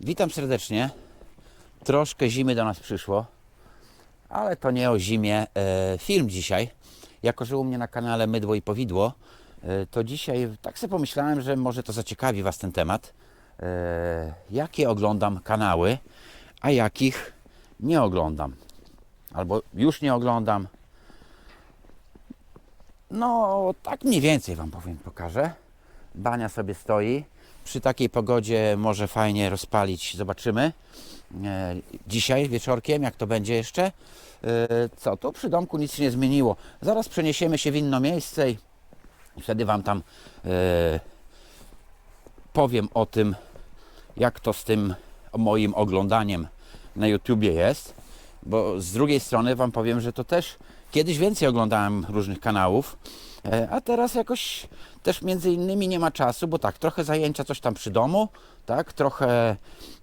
Witam serdecznie. Troszkę zimy do nas przyszło, ale to nie o zimie. E, film dzisiaj. Jako, że u mnie na kanale Mydło i Powidło, e, to dzisiaj tak sobie pomyślałem, że może to zaciekawi Was ten temat. E, jakie oglądam kanały, a jakich nie oglądam. Albo już nie oglądam. No, tak mniej więcej Wam powiem, pokażę. Bania sobie stoi. Przy takiej pogodzie może fajnie rozpalić. Zobaczymy. E, dzisiaj wieczorkiem, jak to będzie jeszcze. E, co, tu przy domku nic się nie zmieniło. Zaraz przeniesiemy się w inne miejsce i wtedy Wam tam e, powiem o tym, jak to z tym moim oglądaniem na YouTubie jest. Bo z drugiej strony Wam powiem, że to też kiedyś więcej oglądałem różnych kanałów, a teraz jakoś też między innymi nie ma czasu, bo tak, trochę zajęcia coś tam przy domu, tak, trochę,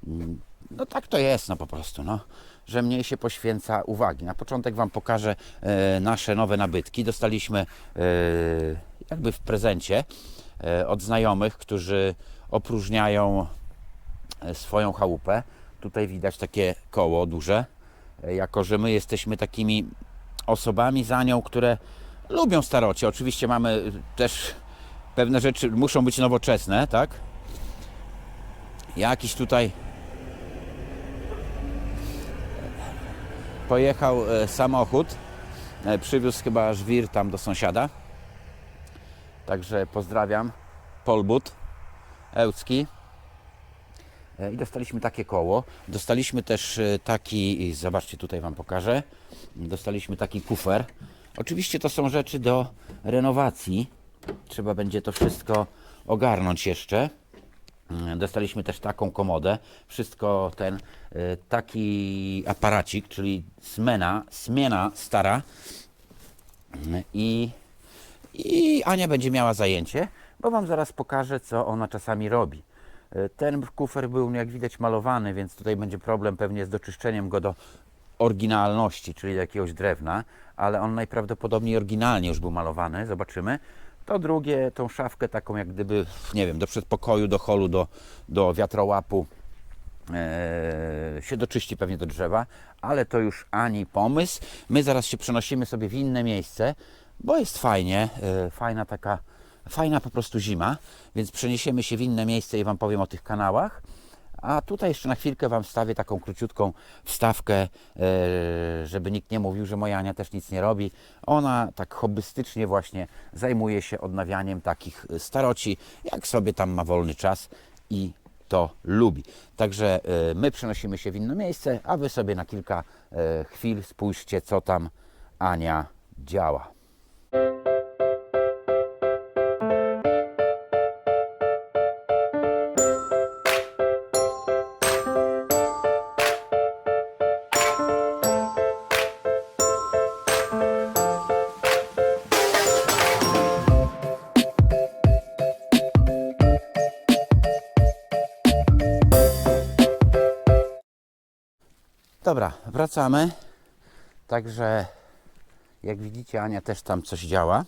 mm, no tak to jest, no po prostu, no, że mniej się poświęca uwagi. Na początek Wam pokażę e, nasze nowe nabytki. Dostaliśmy e, jakby w prezencie e, od znajomych, którzy opróżniają e, swoją chałupę. Tutaj widać takie koło duże, e, jako że my jesteśmy takimi osobami za nią, które lubią starocie. Oczywiście mamy też pewne rzeczy muszą być nowoczesne, tak? Jakiś tutaj pojechał e, samochód, e, przywiózł chyba żwir tam do sąsiada. Także pozdrawiam. Polbut, Ełcki. E, I dostaliśmy takie koło. Dostaliśmy też taki, zobaczcie tutaj Wam pokażę. Dostaliśmy taki kufer. Oczywiście to są rzeczy do renowacji. Trzeba będzie to wszystko ogarnąć jeszcze. Mm, Dostaliśmy też taką komodę. Wszystko ten e, taki aparacik, czyli smena, smiena stara. Mm, I, I Ania będzie miała zajęcie, bo Wam zaraz pokażę, co ona czasami robi. E, Ten kufer był, jak widać, malowany, więc tutaj będzie problem pewnie z doczyszczeniem go do oryginalności, czyli jakiegoś drewna, ale on najprawdopodobniej oryginalnie już był malowany, zobaczymy. To drugie, tą szafkę taką jak gdyby, nie wiem, do przedpokoju, do holu, do, do wiatrołapu e, się doczyści pewnie do drzewa, ale to już ani pomysł. My zaraz się przenosimy sobie w inne miejsce, bo jest fajnie, e, fajna taka, fajna po prostu zima, więc przeniesiemy się w inne miejsce i Wam powiem o tych kanałach. A tutaj jeszcze na chwilkę Wam wstawię taką króciutką wstawkę, e, żeby nikt nie mówił, że moja Ania też nic nie robi. Ona tak hobbystycznie właśnie zajmuje się odnawianiem takich e, staroci, jak sobie tam ma wolny czas i to lubi. Także e, my przenosimy się w inne miejsce, a Wy sobie na kilka chwil spójrzcie, co tam Ania działa. Dobra, wracamy. Także jak widzicie, Ania też tam coś działa.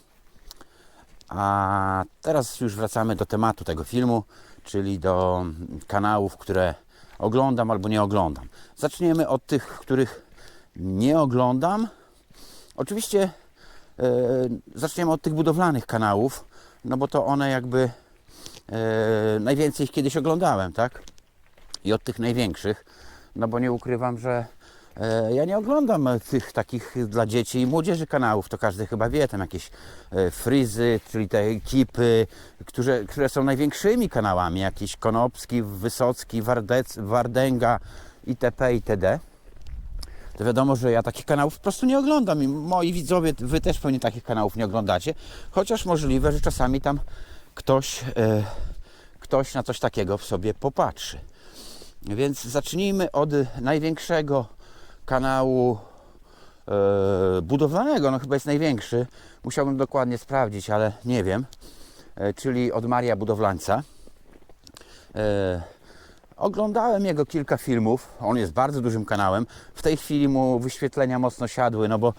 A teraz już wracamy do tematu tego filmu, czyli do kanałów, które oglądam albo nie oglądam. Zaczniemy od tych, których nie oglądam. Oczywiście e, zaczniemy od tych budowlanych kanałów, no bo to one jakby e, najwięcej ich kiedyś oglądałem, tak? I od tych największych, no bo nie ukrywam, że e, ja nie oglądam e, tych takich dla dzieci i młodzieży kanałów, to każdy chyba wie, tam jakieś e, fryzy, czyli te ekipy, które, które są największymi kanałami, jakiś Konopski, Wysocki, Wardec, Wardęga itp. itd. To wiadomo, że ja takich kanałów po prostu nie oglądam i moi widzowie, wy też pewnie takich kanałów nie oglądacie, chociaż możliwe, że czasami tam ktoś, ktoś na coś takiego w sobie popatrzy. Więc zacznijmy od największego kanału e, budowlanego, no chyba jest największy. Musiałbym dokładnie sprawdzić, ale nie wiem. E, czyli od Maria Budowlańca. E, oglądałem jego kilka filmów. On jest bardzo dużym kanałem. W tej chwili mu wyświetlenia mocno siadły, no bo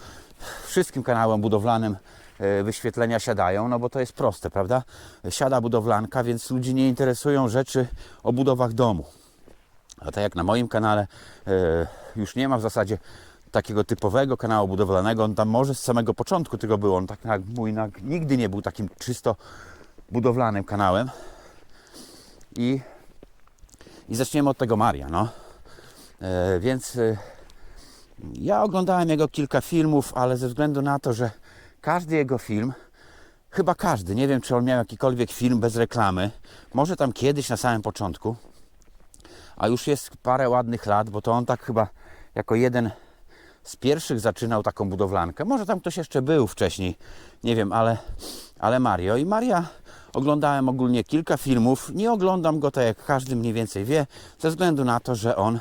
wszystkim kanałem budowlanym e, wyświetlenia siadają, no bo to jest proste, prawda? Siada budowlanka, więc ludzi nie interesują rzeczy o budowach domu. A tak jak na moim kanale e, już nie ma w zasadzie takiego typowego kanału budowlanego, on tam może z samego początku tego był, on tak jak mój nigdy nie był takim czysto budowlanym kanałem. I, i zaczniemy od tego Maria, no. E, więc e, ja oglądałem jego kilka filmów, ale ze względu na to, że każdy jego film, chyba każdy, nie wiem czy on miał jakikolwiek film bez reklamy, może tam kiedyś na samym początku, a już jest parę ładnych lat, bo to on tak chyba jako jeden z pierwszych zaczynał taką budowlankę. Może tam ktoś jeszcze był wcześniej, nie wiem, ale, ale Mario. I Maria oglądałem ogólnie kilka filmów. Nie oglądam go tak jak każdy mniej więcej wie, ze względu na to, że on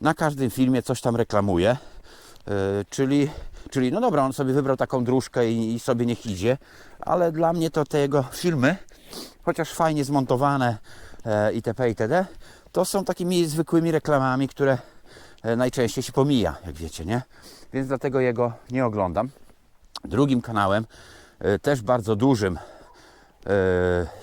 na każdym filmie coś tam reklamuje. Yy, czyli, czyli, no dobra, on sobie wybrał taką dróżkę i, i sobie niech idzie, ale dla mnie to te jego filmy, chociaż fajnie zmontowane e, itp. itd., to są takimi zwykłymi reklamami, które e, najczęściej się pomija, jak wiecie, nie? Więc dlatego jego nie oglądam. Drugim kanałem, e, też bardzo dużym, e,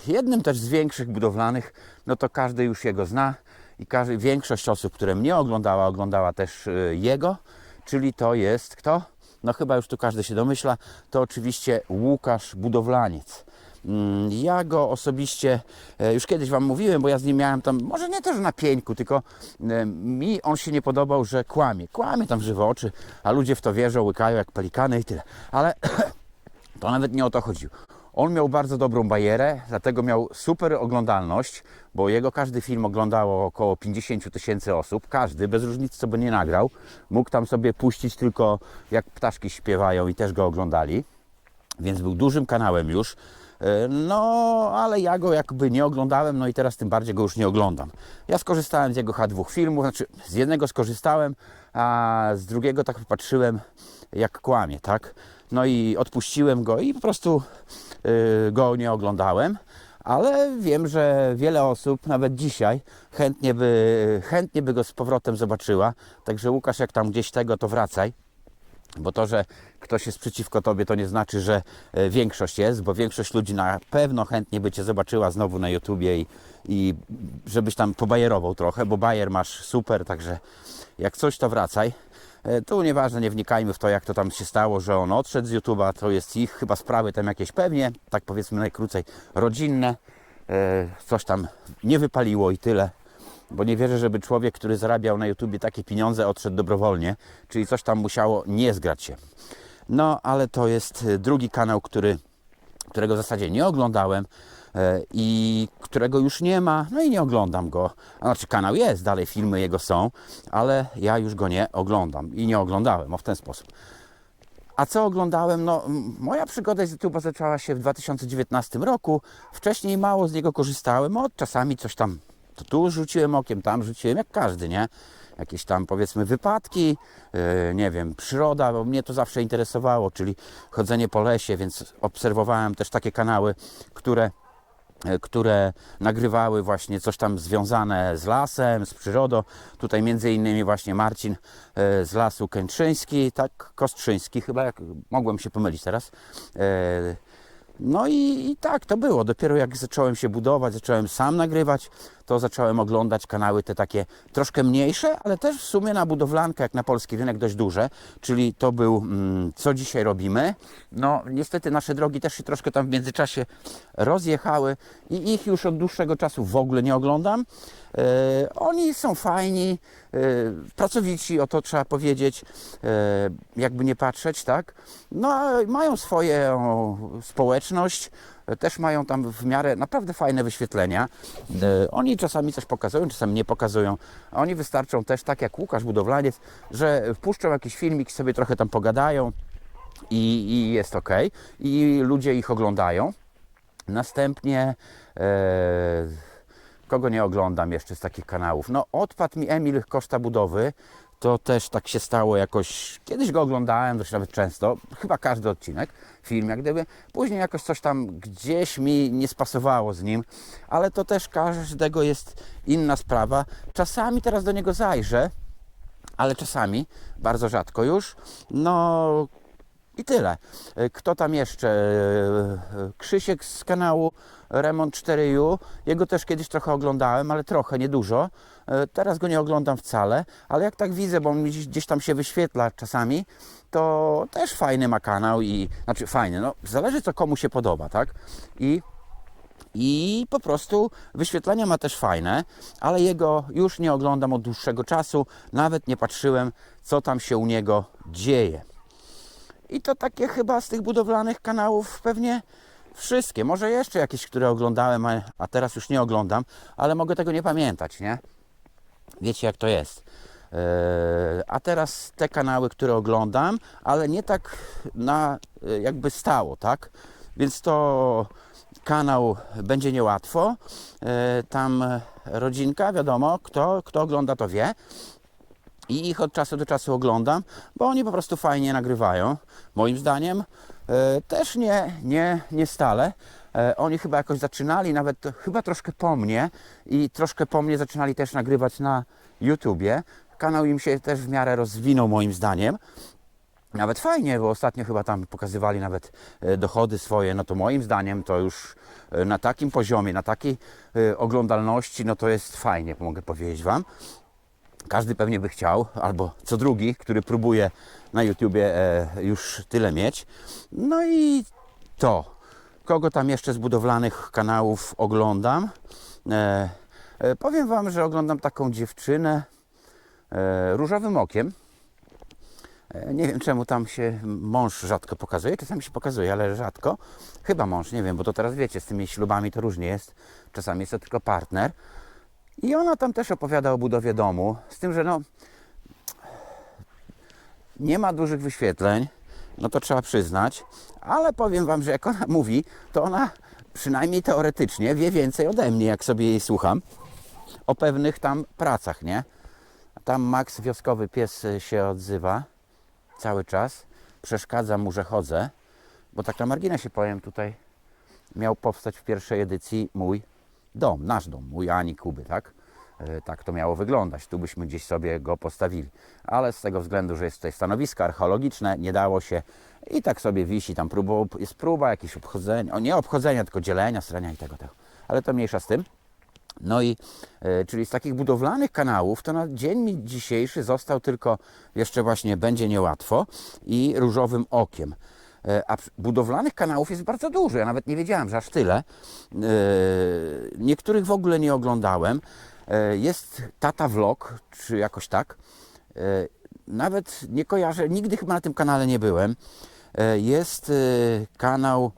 jednym też z większych budowlanych, no to każdy już jego zna i każdy, większość osób, które mnie oglądała, oglądała też jego, czyli to jest kto? No chyba już tu każdy się domyśla, to oczywiście Łukasz Budowlaniec. Mm, Ja go osobiście e, już kiedyś Wam mówiłem, bo ja z nim miałem tam, może nie też na pieńku, tylko e, mi on się nie podobał, że kłamie. Kłamie tam żywe oczy, a ludzie w to wierzą, łykają jak pelikany i tyle. Ale to nawet nie o to chodziło. On miał bardzo dobrą bajerę, dlatego miał super oglądalność, bo jego każdy film oglądało około 50 tysięcy osób. Każdy, bez różnicy co by nie nagrał. Mógł tam sobie puścić tylko jak ptaszki śpiewają i też go oglądali więc był dużym kanałem już. E, No, ale ja go jakby nie oglądałem, no i teraz tym bardziej go już nie oglądam. Ja skorzystałem z jego H2 filmów, znaczy z jednego skorzystałem, a z drugiego tak patrzyłem jak kłamie, tak? No i odpuściłem go i po prostu y, go nie oglądałem. Ale wiem, że wiele osób, nawet dzisiaj, chętnie by, chętnie by go z powrotem zobaczyła. Także Łukasz, jak tam gdzieś tego, to wracaj. Bo to, że ktoś jest przeciwko tobie, to nie znaczy, że e, większość jest, bo większość ludzi na pewno chętnie by cię zobaczyła znowu na YouTubie i, i żebyś tam pobajerował trochę, bo bajer masz super, także jak coś, to wracaj. E, Tu nieważne, nie wnikajmy w to, jak to tam się stało, że on odszedł z YouTube'a, to jest ich chyba sprawy tam jakieś pewnie, tak powiedzmy najkrócej, rodzinne. E, Coś tam nie wypaliło i tyle bo nie wierzę, żeby człowiek, który zarabiał na YouTubie takie pieniądze, odszedł dobrowolnie, czyli coś tam musiało nie zgrać się. No, ale to jest y, drugi kanał, który, którego w zasadzie nie oglądałem e, i którego już nie ma, no i nie oglądam go. Znaczy kanał jest, dalej filmy jego są, ale ja już go nie oglądam i nie oglądałem, o w ten sposób. A co oglądałem? No, moja przygoda z YouTube zaczęła się w 2019 roku. Wcześniej mało z niego korzystałem, od czasami coś tam to tu rzuciłem okiem, tam rzuciłem, jak każdy, nie? Jakieś tam powiedzmy wypadki, yy, nie wiem, przyroda, bo mnie to zawsze interesowało, czyli chodzenie po lesie, więc obserwowałem też takie kanały, które e, które nagrywały właśnie coś tam związane z lasem, z przyrodą. Tutaj między innymi właśnie Marcin e, z lasu Kętrzyński, tak, Kostrzyński chyba, jak mogłem się pomylić teraz. No i, i tak to było. Dopiero jak zacząłem się budować, zacząłem sam nagrywać, to zacząłem oglądać kanały te takie troszkę mniejsze, ale też w sumie na budowlankę, jak na polski rynek, dość duże. Czyli to był mm, Co dzisiaj robimy. No niestety nasze drogi też się troszkę tam w międzyczasie rozjechały i ich już od dłuższego czasu w ogóle nie oglądam. E, oni są fajni, e, pracowici, o to trzeba powiedzieć, e, jakby nie patrzeć, tak? No, mają swoją społeczność, też mają tam w miarę naprawdę fajne wyświetlenia. E, oni czasami coś pokazują, czasami nie pokazują. Oni wystarczą też, tak jak Łukasz Budowlaniec, że wpuszczą jakiś filmik, sobie trochę tam pogadają i, i jest ok. I ludzie ich oglądają. Następnie e, kogo nie oglądam jeszcze z takich kanałów? No odpadł mi Emil koszta budowy. To też tak się stało jakoś. Kiedyś go oglądałem, dość nawet często, chyba każdy odcinek, film jak gdyby. Później jakoś coś tam gdzieś mi nie spasowało z nim, ale to też każdego jest inna sprawa. Czasami teraz do niego zajrzę, ale czasami, bardzo rzadko już. No i tyle. E, Kto tam jeszcze? E, Krzysiek z kanału Remont 4U. Jego też kiedyś trochę oglądałem, ale trochę, niedużo. E, Teraz go nie oglądam wcale, ale jak tak widzę, bo on gdzieś tam się wyświetla czasami, to też fajny ma kanał i znaczy fajny, no zależy co komu się podoba, tak? I i po prostu wyświetlenia ma też fajne, ale jego już nie oglądam od dłuższego czasu, nawet nie patrzyłem, co tam się u niego dzieje. I to takie chyba z tych budowlanych kanałów pewnie wszystkie. Może jeszcze jakieś, które oglądałem, a- teraz już nie oglądam, ale mogę tego nie pamiętać, nie? Wiecie jak to jest. Eee, A teraz te kanały, które oglądam, ale nie tak na e, jakby stało, tak? Więc to kanał będzie niełatwo. E, Tam rodzinka, wiadomo, kto, kto ogląda to wie. I ich od czasu do czasu oglądam, bo oni po prostu fajnie nagrywają. Moim zdaniem e, też nie, nie, nie stale. E, Oni chyba jakoś zaczynali, nawet chyba troszkę po mnie i troszkę po mnie zaczynali też nagrywać na YouTubie. Kanał im się też w miarę rozwinął moim zdaniem. Nawet fajnie, bo ostatnio chyba tam pokazywali nawet e, dochody swoje, no to moim zdaniem to już e, na takim poziomie, na takiej e, oglądalności, no to jest fajnie, mogę powiedzieć Wam. Każdy pewnie by chciał, albo co drugi, który próbuje na YouTubie e, już tyle mieć. No i to. Kogo tam jeszcze z budowlanych kanałów oglądam? E, e, powiem Wam, że oglądam taką dziewczynę różowym okiem. Nie wiem czemu tam się mąż rzadko pokazuje, czasami się pokazuje, ale rzadko. Chyba mąż, nie wiem, bo to teraz wiecie, z tymi ślubami to różnie jest. Czasami jest to tylko partner. I ona tam też opowiada o budowie domu, z tym, że no nie ma dużych wyświetleń, no to trzeba przyznać, ale powiem Wam, że jak ona mówi, to ona przynajmniej teoretycznie wie więcej ode mnie, jak sobie jej słucham, o pewnych tam pracach, nie? Tam Max, wioskowy pies, się odzywa cały czas, przeszkadza mu, że chodzę, bo tak na marginesie powiem, tutaj miał powstać w pierwszej edycji mój dom, nasz dom, mój Ani Kuby, tak? E, Tak to miało wyglądać. Tu byśmy gdzieś sobie go postawili. Ale z tego względu, że jest tutaj stanowisko archeologiczne, nie dało się i tak sobie wisi tam próba, jest próba jakieś obchodzenia, o nie obchodzenia, tylko dzielenia, strania i tego, tego. Ale to mniejsza z tym. No i e, czyli z takich budowlanych kanałów, to na dzień mi dzisiejszy został tylko jeszcze właśnie będzie niełatwo i różowym okiem. E, A budowlanych kanałów jest bardzo dużo. Ja nawet nie wiedziałem, że aż tyle. E, Niektórych w ogóle nie oglądałem. E, Jest Tata Vlog, czy jakoś tak. Nawet nie kojarzę, nigdy chyba na tym kanale nie byłem. Jest kanał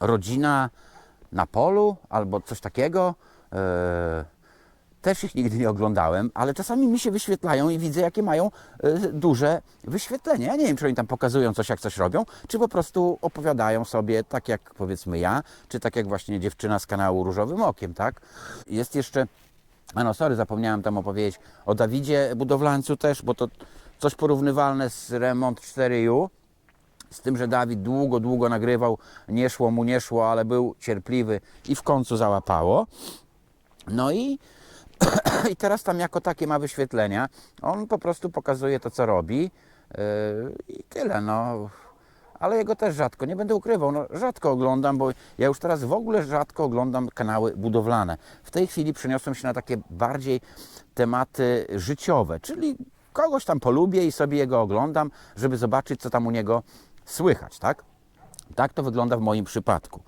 Rodzina na polu albo coś takiego. Też ich nigdy nie oglądałem, ale czasami mi się wyświetlają i widzę, jakie mają e, duże wyświetlenia. Ja nie wiem, czy oni tam pokazują coś, jak coś robią, czy po prostu opowiadają sobie, tak jak powiedzmy ja, czy tak jak właśnie dziewczyna z kanału Różowym Okiem, tak? Jest jeszcze, a no sorry, zapomniałem tam opowiedzieć o Dawidzie Budowlańcu też, bo to coś porównywalne z Remont 4U. Z tym, że Dawid długo, długo nagrywał, nie szło mu, nie szło, ale był cierpliwy i w końcu załapało. No i, i teraz tam jako takie ma wyświetlenia. On po prostu pokazuje to, co robi yy, i tyle, no. Ale jego też rzadko, nie będę ukrywał, no rzadko oglądam, bo ja już teraz w ogóle rzadko oglądam kanały budowlane. W tej chwili przeniosłem się na takie bardziej tematy życiowe, czyli kogoś tam polubię i sobie jego oglądam, żeby zobaczyć, co tam u niego słychać, tak? Tak to wygląda w moim przypadku.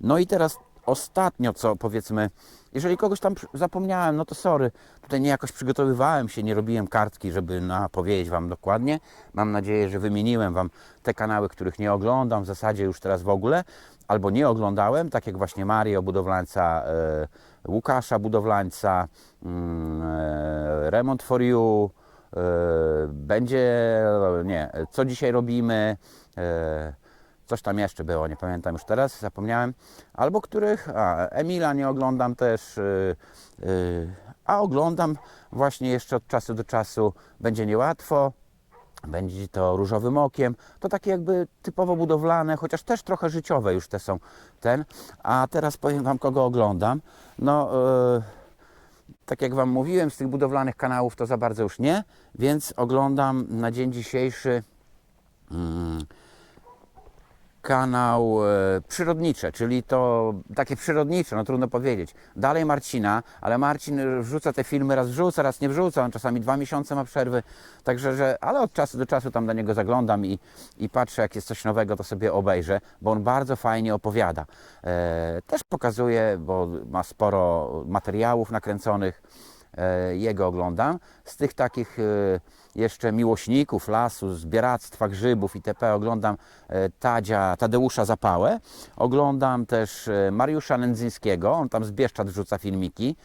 No i teraz ostatnio, co powiedzmy, jeżeli kogoś tam zapomniałem, no to sorry, tutaj nie jakoś przygotowywałem się, nie robiłem kartki, żeby na, powiedzieć Wam dokładnie. Mam nadzieję, że wymieniłem Wam te kanały, których nie oglądam w zasadzie już teraz w ogóle, albo nie oglądałem, tak jak właśnie Mario Budowlańca, e, Łukasza Budowlańca, mm, e, Remont for You, e, będzie, nie, co dzisiaj robimy, e, coś tam jeszcze było, nie pamiętam już teraz, zapomniałem, albo których, a Emila nie oglądam też, y, y, a oglądam właśnie jeszcze od czasu do czasu, będzie niełatwo, będzie to różowym okiem, to takie jakby typowo budowlane, chociaż też trochę życiowe już te są ten, a teraz powiem Wam kogo oglądam, no y, tak jak Wam mówiłem, z tych budowlanych kanałów to za bardzo już nie, więc oglądam na dzień dzisiejszy mm, kanał e, przyrodnicze, czyli to takie przyrodnicze, no trudno powiedzieć. Dalej Marcina, ale Marcin wrzuca te filmy, raz wrzuca, raz nie wrzuca, on czasami dwa miesiące ma przerwy, także, że, ale od czasu do czasu tam do niego zaglądam i, i patrzę, jak jest coś nowego, to sobie obejrzę, bo on bardzo fajnie opowiada. E, też pokazuje, bo ma sporo materiałów nakręconych, jego oglądam. Z tych takich e, jeszcze miłośników lasu, zbieractwa grzybów itp. oglądam e, Tadzia, Tadeusza Zapałę. Oglądam też e, Mariusza Nędzyńskiego, on tam z Bieszczad wrzuca filmiki.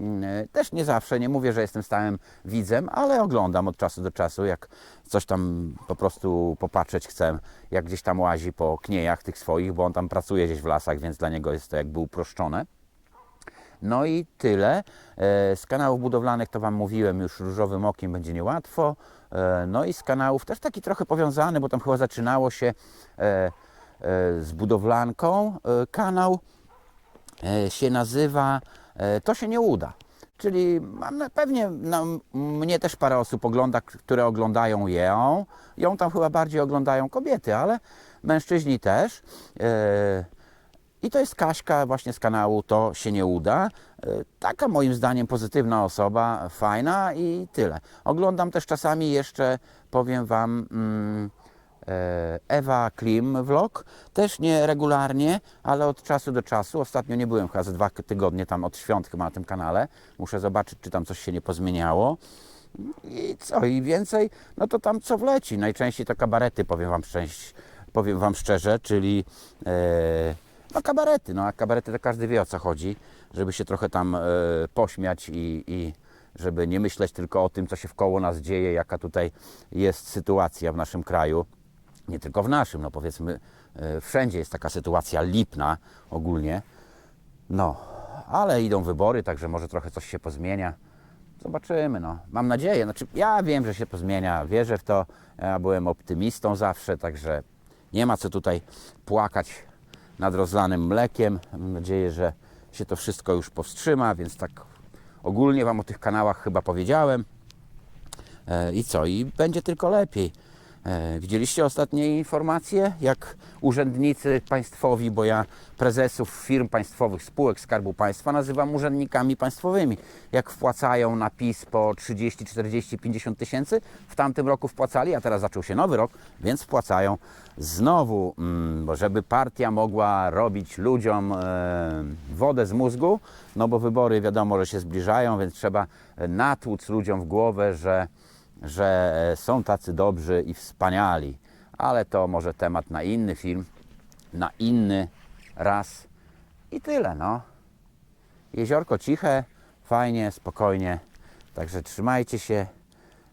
Mm, e, Też nie zawsze, nie mówię, że jestem stałym widzem, ale oglądam od czasu do czasu, jak coś tam po prostu popatrzeć chcę, jak gdzieś tam łazi po kniejach tych swoich, bo on tam pracuje gdzieś w lasach, więc dla niego jest to jakby uproszczone. No i tyle. E, Z kanałów budowlanych to Wam mówiłem, już różowym okiem będzie niełatwo. E, No i z kanałów też taki trochę powiązany, bo tam chyba zaczynało się e, z budowlanką. Kanał się nazywa To się nie uda. Czyli mam pewnie na, mnie też parę osób ogląda, które oglądają ją. Ją tam chyba bardziej oglądają kobiety, ale mężczyźni też. E, i to jest Kaśka właśnie z kanału To się nie uda. E, Taka moim zdaniem pozytywna osoba, fajna i tyle. Oglądam też czasami jeszcze, powiem Wam, mm, e, Ewa Klim vlog. Też nie regularnie, ale od czasu do czasu. Ostatnio nie byłem chyba ze dwa tygodnie tam od świąt chyba na tym kanale. Muszę zobaczyć, czy tam coś się nie pozmieniało. I co, i więcej, no to tam co wleci. Najczęściej to kabarety, powiem Wam, szczęść, powiem wam szczerze, czyli e, no kabarety. No a kabarety to każdy wie o co chodzi, żeby się trochę tam e, pośmiać i, i żeby nie myśleć tylko o tym, co się wkoło nas dzieje, jaka tutaj jest sytuacja w naszym kraju. Nie tylko w naszym, no powiedzmy, e, wszędzie jest taka sytuacja lipna ogólnie. No, ale idą wybory, także może trochę coś się pozmienia. Zobaczymy, no. Mam nadzieję. Znaczy, ja wiem, że się pozmienia, wierzę w to. Ja byłem optymistą zawsze, także nie ma co tutaj płakać nad rozlanym mlekiem. Mam nadzieję, że się to wszystko już powstrzyma, więc tak ogólnie Wam o tych kanałach chyba powiedziałem. E, I co? I będzie tylko lepiej. E, Widzieliście ostatnie informacje, jak urzędnicy państwowi, bo ja prezesów firm państwowych, spółek Skarbu Państwa nazywam urzędnikami państwowymi, jak wpłacają na PiS po 30, 40, 50 tysięcy, w tamtym roku wpłacali, a teraz zaczął się nowy rok, więc wpłacają znowu, mm, bo żeby partia mogła robić ludziom e, wodę z mózgu, no bo wybory wiadomo, że się zbliżają, więc trzeba e, natłuc ludziom w głowę, że że e, są tacy dobrzy i wspaniali, ale to może temat na inny film, na inny raz i tyle, no. Jeziorko ciche, fajnie, spokojnie, także trzymajcie się.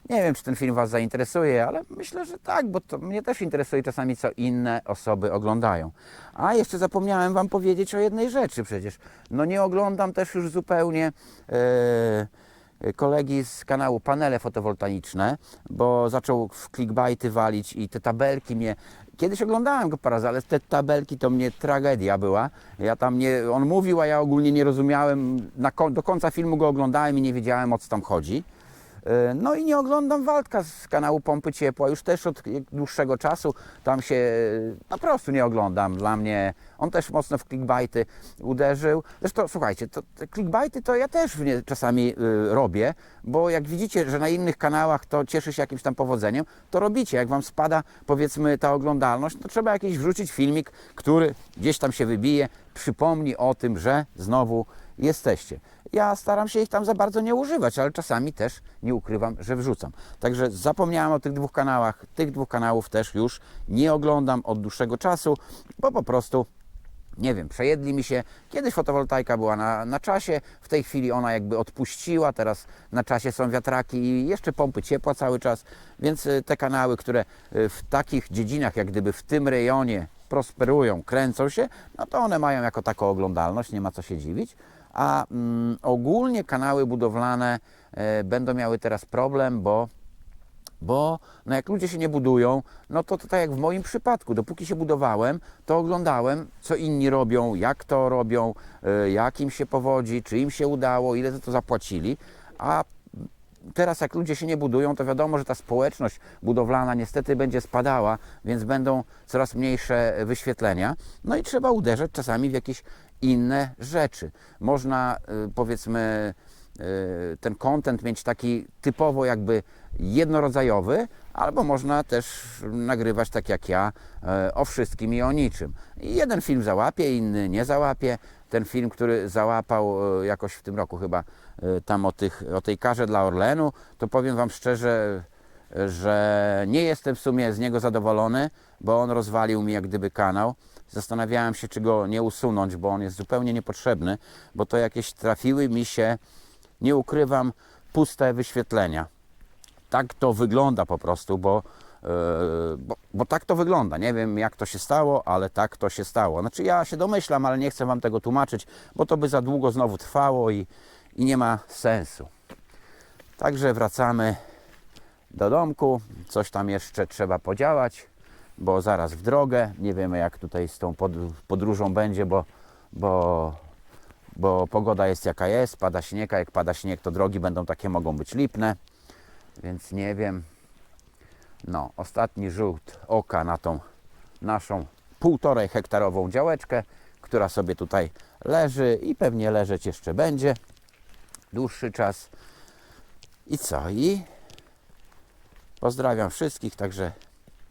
Nie wiem, czy ten film Was zainteresuje, ale myślę, że tak, bo to mnie też interesuje czasami, co inne osoby oglądają. A jeszcze zapomniałem Wam powiedzieć o jednej rzeczy przecież. No nie oglądam też już zupełnie e, kolegi z kanału Panele Fotowoltaiczne, bo zaczął w clickbaity walić i te tabelki mnie... Kiedyś oglądałem go parę razy, ale te tabelki to mnie tragedia była. Ja tam nie... On mówił, a ja ogólnie nie rozumiałem. Na, do końca filmu go oglądałem i nie wiedziałem, o co tam chodzi. E, No i nie oglądam Waldka z kanału Pompy Ciepła już też od dłuższego czasu. Tam się e, po prostu nie oglądam. Dla mnie on też mocno w clickbaity uderzył. Zresztą słuchajcie, to, te clickbaity to ja też w nie czasami y, robię, bo jak widzicie, że na innych kanałach to cieszy się jakimś tam powodzeniem, to robicie. Jak wam spada powiedzmy ta oglądalność, to trzeba jakiś wrzucić filmik, który gdzieś tam się wybije, przypomni o tym, że znowu jesteście. Ja staram się ich tam za bardzo nie używać, ale czasami też nie ukrywam, że wrzucam. Także zapomniałem o tych dwóch kanałach. Tych dwóch kanałów też już nie oglądam od dłuższego czasu, bo po prostu nie wiem, przejedli mi się. Kiedyś fotowoltaika była na, na czasie, w tej chwili ona jakby odpuściła, teraz na czasie są wiatraki i jeszcze pompy ciepła cały czas, więc y, te kanały, które y, w takich dziedzinach, jak gdyby w tym rejonie prosperują, kręcą się, no to one mają jako taką oglądalność, nie ma co się dziwić. A mm, ogólnie kanały budowlane e, będą miały teraz problem, bo bo no jak ludzie się nie budują, no to, to tak jak w moim przypadku, dopóki się budowałem, to oglądałem, co inni robią, jak to robią, y, jak im się powodzi, czy im się udało, ile za to zapłacili, a teraz jak ludzie się nie budują, to wiadomo, że ta społeczność budowlana niestety będzie spadała, więc będą coraz mniejsze wyświetlenia. No i trzeba uderzać czasami w jakieś inne rzeczy. Można y, powiedzmy y, ten content mieć taki typowo jakby jednorodzajowy, albo można też nagrywać tak jak ja e, o wszystkim i o niczym. Jeden film załapie, inny nie załapie. Ten film, który załapał jakoś w tym roku chyba tam o, tych, o tej karze dla Orlenu, to powiem Wam szczerze, że nie jestem w sumie z niego zadowolony, bo on rozwalił mi jak gdyby kanał. Zastanawiałem się, czy go nie usunąć, bo on jest zupełnie niepotrzebny, bo to jakieś trafiły mi się, nie ukrywam, puste wyświetlenia tak to wygląda po prostu, bo, e, bo, bo tak to wygląda. Nie wiem jak to się stało, ale tak to się stało. Znaczy ja się domyślam, ale nie chcę Wam tego tłumaczyć, bo to by za długo znowu trwało i, i nie ma sensu. Także wracamy do domku. Coś tam jeszcze trzeba podziałać, bo zaraz w drogę. Nie wiemy jak tutaj z tą pod, podróżą będzie, bo, bo, bo pogoda jest jaka jest, pada śnieg, jak pada śnieg, to drogi będą takie, mogą być lipne więc nie wiem. No, ostatni rzut oka na tą naszą półtorej hektarową działeczkę, która sobie tutaj leży i pewnie leżeć jeszcze będzie dłuższy czas. I co? I pozdrawiam wszystkich, także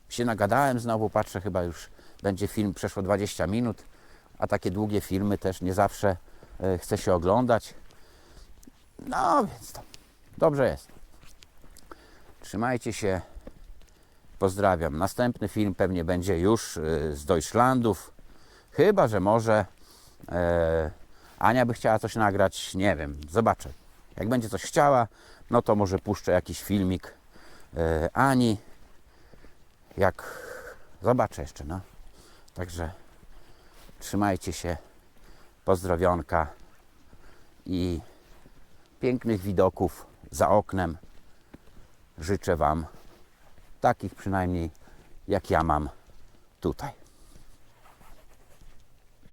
się nagadałem znowu, patrzę, chyba już będzie film przeszło 20 minut, a takie długie filmy też nie zawsze e, chce się oglądać. No więc to dobrze jest. Trzymajcie się. Pozdrawiam. Następny film pewnie będzie już y, z Deutschlandów. Chyba, że może e, Ania by chciała coś nagrać. Nie wiem, zobaczę. Jak będzie coś chciała, no to może puszczę jakiś filmik e, Ani. Jak zobaczę jeszcze, no. Także trzymajcie się. Pozdrowionka i pięknych widoków za oknem życzę Wam takich przynajmniej jak ja mam tutaj.